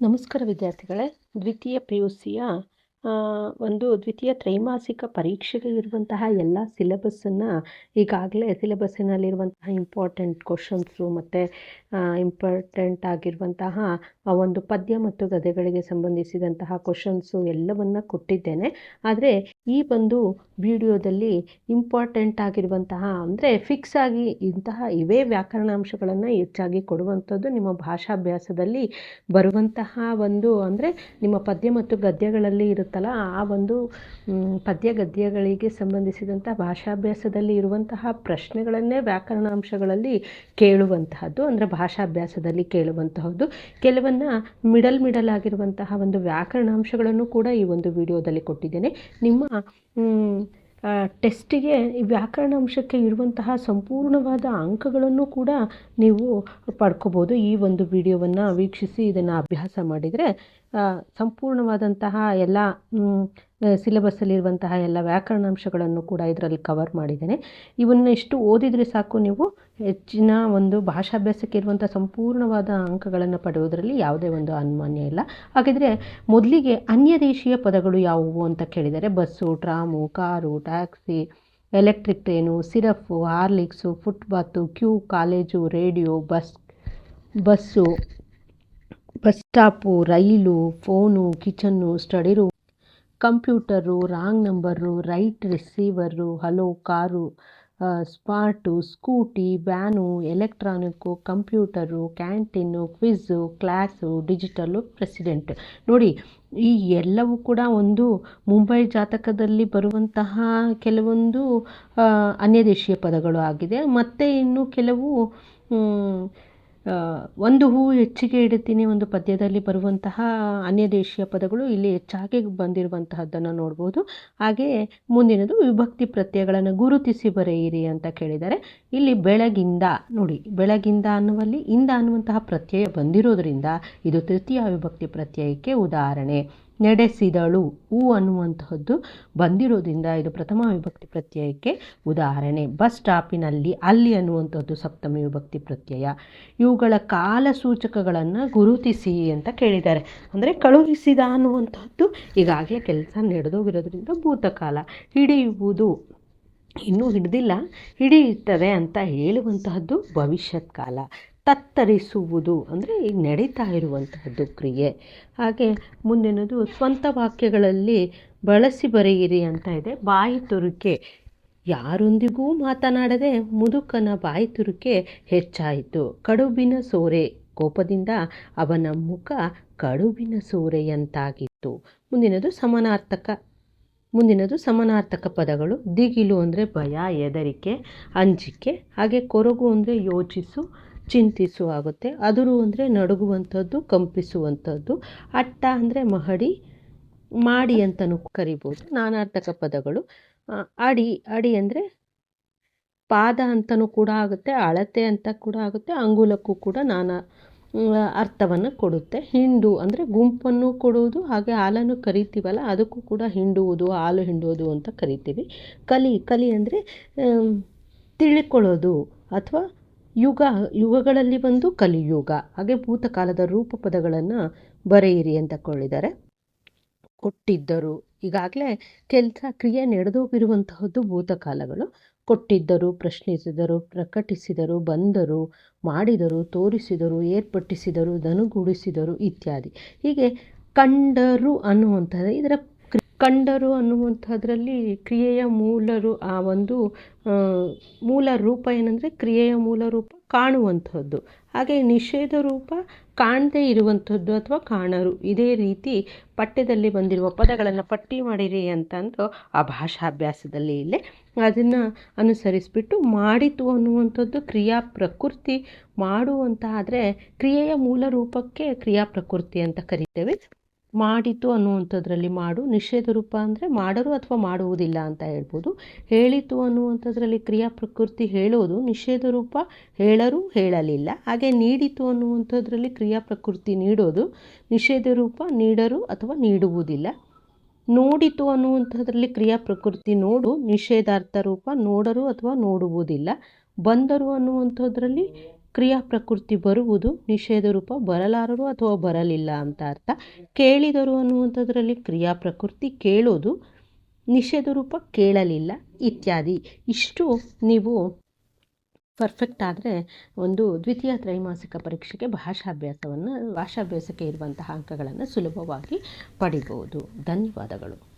ನಮಸ್ಕಾರ ವಿದ್ಯಾರ್ಥಿಗಳೇ. ದ್ವಿತೀಯ ಪಿ ಯು ಸಿಯ ಒಂದು ದ್ವಿತೀಯ ತ್ರೈಮಾಸಿಕ ಪರೀಕ್ಷೆಗೆ ಇರುವಂತಹ ಎಲ್ಲ ಸಿಲೆಬಸ್ಸನ್ನು ಈಗಾಗಲೇ ಸಿಲೆಬಸ್ಸಿನಲ್ಲಿರುವಂತಹ ಇಂಪಾರ್ಟೆಂಟ್ ಕ್ವಶನ್ಸು ಮತ್ತು ಇಂಪಾರ್ಟೆಂಟ್ ಆಗಿರುವಂತಹ ಒಂದು ಪದ್ಯ ಮತ್ತು ಗದೆಗಳಿಗೆ ಸಂಬಂಧಿಸಿದಂತಹ ಕ್ವಶನ್ಸು ಎಲ್ಲವನ್ನು ಕೊಟ್ಟಿದ್ದೇನೆ. ಆದರೆ ಈ ಒಂದು ವಿಡಿಯೋದಲ್ಲಿ ಇಂಪಾರ್ಟೆಂಟ್ ಆಗಿರುವಂತಹ, ಅಂದರೆ ಫಿಕ್ಸ್ ಆಗಿ ಇಂತಹ ಇವೇ ವ್ಯಾಕರಣಾಂಶಗಳನ್ನು ಹೆಚ್ಚಾಗಿ ಕೊಡುವಂಥದ್ದು ನಿಮ್ಮ ಭಾಷಾಭ್ಯಾಸದಲ್ಲಿ ಬರುವಂತಹ ಒಂದು, ಅಂದರೆ ನಿಮ್ಮ ಪದ್ಯ ಮತ್ತು ಗದ್ಯಗಳಲ್ಲಿ ಇರುತ್ತಲ್ಲ, ಆ ಒಂದು ಪದ್ಯ ಗದ್ಯಗಳಿಗೆ ಸಂಬಂಧಿಸಿದಂಥ ಭಾಷಾಭ್ಯಾಸದಲ್ಲಿ ಇರುವಂತಹ ಪ್ರಶ್ನೆಗಳನ್ನೇ ವ್ಯಾಕರಣಾಂಶಗಳಲ್ಲಿ ಕೇಳುವಂತಹದ್ದು, ಅಂದರೆ ಭಾಷಾಭ್ಯಾಸದಲ್ಲಿ ಕೇಳುವಂತಹದ್ದು. ಕೆಲವನ್ನು ಮಿಡಲ್ ಮಿಡಲ್ ಆಗಿರುವಂತಹ ಒಂದು ವ್ಯಾಕರಣಾಂಶಗಳನ್ನು ಕೂಡ ಈ ಒಂದು ವಿಡಿಯೋದಲ್ಲಿ ಕೊಟ್ಟಿದ್ದೇನೆ. ನಿಮ್ಮ ಟೆಸ್ಟಿಗೆ ವ್ಯಾಕರಣ ಅಂಶಕ್ಕೆ ಇರುವಂತಹ ಸಂಪೂರ್ಣವಾದ ಅಂಕಗಳನ್ನು ಕೂಡ ನೀವು ಪಡ್ಕೋಬೋದು. ಈ ಒಂದು ವಿಡಿಯೋವನ್ನು ವೀಕ್ಷಿಸಿ ಇದನ್ನು ಅಭ್ಯಾಸ ಮಾಡಿದರೆ ಸಂಪೂರ್ಣವಾದಂತಹ ಎಲ್ಲ ಸಿಲೆಬಸ್ಸಲ್ಲಿರುವಂತಹ ಎಲ್ಲ ವ್ಯಾಕರಣಾಂಶಗಳನ್ನು ಕೂಡ ಇದರಲ್ಲಿ ಕವರ್ ಮಾಡಿದ್ದೇನೆ. ಇವನ್ನ ಇಷ್ಟು ಓದಿದರೆ ಸಾಕು ನೀವು. ಹೆಚ್ಚಿನ ಒಂದು ಭಾಷಾಭ್ಯಾಸಕ್ಕೆ ಇರುವಂಥ ಸಂಪೂರ್ಣವಾದ ಅಂಕಗಳನ್ನು ಪಡೆಯೋದರಲ್ಲಿ ಯಾವುದೇ ಒಂದು ಅನುಮಾನ್ಯ ಇಲ್ಲ. ಹಾಗಿದ್ರೆ ಮೊದಲಿಗೆ ಅನ್ಯದೇಶೀಯ ಪದಗಳು ಯಾವುವು ಅಂತ ಕೇಳಿದರೆ bus, tram, car, taxi, electric train, syrup, Horlicks footpath queue, college, radio, bus, bus, bus stop, rail, phone, kitchen, study room. Computer, wrong number, right receiver, hello car smart Scooty, van, electronic, computer, canteen, quiz, class digital president. ನೋಡಿ, ಈ ಎಲ್ಲವೂ ಕೂಡ ಒಂದು ಮುಂಬೈ ಜಾತಕದಲ್ಲಿ ಬರುವಂತಹ ಕೆಲವೊಂದು ಅನ್ಯದೇಶೀಯ ಪದಗಳು ಆಗಿದೆ. ಮತ್ತು ಇನ್ನು ಕೆಲವು ಒಂದು ಹೂ ಹೆಚ್ಚಿಗೆ ಇಡುತ್ತೀನಿ ಒಂದು ಪದ್ಯದಲ್ಲಿ ಬರುವಂತಹ ಅನ್ಯದೇಶೀಯ ಪದಗಳು ಇಲ್ಲಿ ಹೆಚ್ಚಾಗಿ ಬಂದಿರುವಂತಹದ್ದನ್ನು ನೋಡ್ಬೋದು. ಹಾಗೆಯೇ ಮುಂದಿನದು ವಿಭಕ್ತಿ ಪ್ರತ್ಯಯಗಳನ್ನು ಗುರುತಿಸಿ ಬರೆಯಿರಿ ಅಂತ ಕೇಳಿದರೆ ಇಲ್ಲಿ ಬೆಳಗಿಂದ ನೋಡಿ, ಬೆಳಗಿಂದ ಅನ್ನುವಲ್ಲಿ ಇಂದ ಅನ್ನುವಂತಹ ಪ್ರತ್ಯಯ ಬಂದಿರೋದ್ರಿಂದ ಇದು ತೃತೀಯ ವಿಭಕ್ತಿ ಪ್ರತ್ಯಯಕ್ಕೆ ಉದಾಹರಣೆ. ನಡೆಸಿದಳು. ಉ ಅನ್ನುವಂತಹದ್ದು ಬಂದಿರೋದ್ರಿಂದ ಇದು ಪ್ರಥಮ ವಿಭಕ್ತಿ ಪ್ರತ್ಯಯಕ್ಕೆ ಉದಾಹರಣೆ. ಬಸ್ ಸ್ಟಾಪಿನಲ್ಲಿ ಅಲ್ಲಿ ಅನ್ನುವಂಥದ್ದು ಸಪ್ತಮ ವಿಭಕ್ತಿ ಪ್ರತ್ಯಯ. ಇವುಗಳ ಕಾಲ ಸೂಚಕಗಳನ್ನು ಗುರುತಿಸಿ ಅಂತ ಕೇಳಿದ್ದಾರೆ. ಅಂದರೆ ಕಳುಹಿಸಿದ ಅನ್ನುವಂಥದ್ದು ಈಗಾಗಲೇ ಕೆಲಸ ನಡೆದೋಗಿರೋದ್ರಿಂದ ಭೂತಕಾಲ. ಹಿಡಿಯುವುದು ಇನ್ನೂ ಹಿಡಿದಿಲ್ಲ. ಹಿಡಿಯುತ್ತದೆ ಅಂತ ಹೇಳುವಂತಹದ್ದು ಭವಿಷ್ಯತ್ ಕಾಲ ತತ್ತರಿಸುವುದು ಅಂದರೆ ಈಗ ನಡೀತಾ ಇರುವಂತಹದ್ದು ಕ್ರಿಯೆ. ಹಾಗೆ ಮುಂದಿನದು ಸ್ವಂತ ವಾಕ್ಯಗಳಲ್ಲಿ ಬಳಸಿ ಬರೆಯಿರಿ ಅಂತ ಇದೆ. ಬಾಯಿ ತುರುಕೆ. ಯಾರೊಂದಿಗೂ ಮಾತನಾಡದೆ ಮುದುಕನ ಬಾಯಿ ತುರುಕೆ ಹೆಚ್ಚಾಯಿತು. ಕಡುಬಿನ ಸೋರೆ. ಕೋಪದಿಂದ ಅವನ ಮುಖ ಕಡುಬಿನ ಸೋರೆಯಂತಾಗಿತ್ತು. ಮುಂದಿನದು ಸಮಾನಾರ್ಥಕ. ಮುಂದಿನದು ಸಮಾನಾರ್ಥಕ ಪದಗಳು. ದಿಗಿಲು ಅಂದರೆ ಭಯ, ಹೆದರಿಕೆ, ಅಂಜಿಕೆ. ಹಾಗೆ ಕೊರಗು ಅಂದರೆ ಯೋಚಿಸು ಚಿಂತಿಸು ಆಗುತ್ತೆ ಅದುರು ಅಂದರೆ ನಡುಗುವಂಥದ್ದು, ಕಂಪಿಸುವಂಥದ್ದು. ಅಟ್ಟ ಅಂದರೆ ಮಹಡಿ, ಮಾಡಿ ಅಂತಲೂ ಕರಿಬೋದು. ನಾನಾರ್ಥಕ ಪದಗಳು. ಅಡಿ ಅಡಿ ಅಂದರೆ ಪಾದ ಅಂತಲೂ ಕೂಡ ಆಗುತ್ತೆ, ಅಳತೆ ಅಂತ ಕೂಡ ಆಗುತ್ತೆ, ಅಂಗುಲಕ್ಕೂ ಕೂಡ ನಾನಾ ಅರ್ಥವನ್ನು ಕೊಡುತ್ತೆ. ಹಿಂಡು ಅಂದರೆ ಗುಂಪನ್ನು ಕೊಡುವುದು, ಹಾಗೆ ಹಾಲನ್ನು ಕರಿತೀವಲ್ಲ, ಅದಕ್ಕೂ ಕೂಡ ಹಿಂಡುವುದು, ಹಾಲು ಹಿಂಡುವುದು ಅಂತ ಕರಿತೀವಿ. ಕಲಿ ಕಲಿ ಅಂದರೆ ತಿಳ್ಕೊಳ್ಳೋದು ಅಥವಾ ಯುಗ, ಯುಗಗಳಲ್ಲಿ ಬಂದು ಕಲಿಯುಗ. ಹಾಗೆ ಭೂತಕಾಲದ ರೂಪ ಪದಗಳನ್ನು ಬರೆಯಿರಿ ಅಂತ ಕೊಳ್ಳಿದ್ದಾರೆ. ಕೊಟ್ಟಿದ್ದರು. ಈಗಾಗಲೇ ಕೆಲಸ, ಕ್ರಿಯೆ ನಡೆದೋಗಿರುವಂತಹದ್ದು ಭೂತಕಾಲಗಳು. ಕೊಟ್ಟಿದ್ದರು, ಪ್ರಶ್ನಿಸಿದರು, ಪ್ರಕಟಿಸಿದರು, ಬಂದರು, ಮಾಡಿದರು, ತೋರಿಸಿದರು, ಏರ್ಪಟ್ಟಿಸಿದರು ದನುಗೂಡಿಸಿದರು ಇತ್ಯಾದಿ. ಹೀಗೆ ಕಂಡರು ಅನ್ನುವಂಥದ್ದು ಇದರ ಕಂಡರು ಅನ್ನುವಂಥದ್ರಲ್ಲಿ ಕ್ರಿಯೆಯ ಮೂಲರು ಆ ಒಂದು ಮೂಲ ರೂಪ ಏನಂದರೆ ಕ್ರಿಯೆಯ ಮೂಲ ರೂಪ ಕಾಣುವಂಥದ್ದು. ಹಾಗೆ ನಿಷೇಧ ರೂಪ ಕಾಣದೇ ಇರುವಂಥದ್ದು ಅಥವಾ ಕಾಣರು. ಇದೇ ರೀತಿ ಪಠ್ಯದಲ್ಲಿ ಬಂದಿರುವ ಪದಗಳನ್ನು ಪಟ್ಟಿ ಮಾಡಿರಿ ಅಂತಂದು ಆ ಭಾಷಾಭ್ಯಾಸದಲ್ಲಿ ಇಲ್ಲೇ ಅದನ್ನು ಅನುಸರಿಸಿಬಿಟ್ಟು ಮಾಡಿತು ಅನ್ನುವಂಥದ್ದು ಕ್ರಿಯಾ ಪ್ರಕೃತಿ ಮಾಡುವಂತ ಆದರೆ ಕ್ರಿಯೆಯ ಮೂಲ ರೂಪಕ್ಕೆ ಕ್ರಿಯಾ ಪ್ರಕೃತಿ ಅಂತ ಕರಿತೇವೆ. ಮಾಡಿತು ಅನ್ನುವಂಥದ್ರಲ್ಲಿ ಮಾಡು, ನಿಷೇಧ ರೂಪ ಅಂದರೆ ಮಾಡರು ಅಥವಾ ಮಾಡುವುದಿಲ್ಲ ಅಂತ ಹೇಳ್ಬೋದು. ಹೇಳಿತು ಅನ್ನುವಂಥದ್ರಲ್ಲಿ ಕ್ರಿಯಾ ಪ್ರಕೃತಿ ಹೇಳೋದು, ನಿಷೇಧ ರೂಪ ಹೇಳರು ಹೇಳಲಿಲ್ಲ. ಹಾಗೆ ನೀಡಿತು ಅನ್ನುವಂಥದ್ರಲ್ಲಿ ಕ್ರಿಯಾ ಪ್ರಕೃತಿ ನೀಡೋದು, ನಿಷೇಧ ರೂಪ ನೀಡರು ಅಥವಾ ನೀಡುವುದಿಲ್ಲ. ನೋಡಿತು ಅನ್ನುವಂಥದ್ರಲ್ಲಿ ಕ್ರಿಯಾ ಪ್ರಕೃತಿ ನೋಡು, ನಿಷೇಧಾರ್ಥ ರೂಪ ನೋಡರು ಅಥವಾ ನೋಡುವುದಿಲ್ಲ. ಬಂದರು ಅನ್ನುವಂಥದ್ರಲ್ಲಿ ಕ್ರಿಯಾ ಪ್ರಕೃತಿ ಬರುವುದು ನಿಷೇಧ ರೂಪ ಬರಲಾರರು ಅಥವಾ ಬರಲಿಲ್ಲ ಅಂತ ಅರ್ಥ. ಕೇಳಿದರು ಅನ್ನುವಂಥದ್ರಲ್ಲಿ ಕ್ರಿಯಾ ಪ್ರಕೃತಿ ಕೇಳೋದು ನಿಷೇಧ ರೂಪ ಕೇಳಲಿಲ್ಲ ಇತ್ಯಾದಿ. ಇಷ್ಟು ನೀವು ಪರ್ಫೆಕ್ಟ್ ಆದರೆ ಒಂದು ದ್ವಿತೀಯ ತ್ರೈಮಾಸಿಕ ಪರೀಕ್ಷೆಗೆ ಭಾಷಾಭ್ಯಾಸವನ್ನು, ಭಾಷಾಭ್ಯಾಸಕ್ಕೆ ಇರುವಂತಹ ಅಂಕಗಳನ್ನು ಸುಲಭವಾಗಿ ಪಡಿಬೋದು. ಧನ್ಯವಾದಗಳು.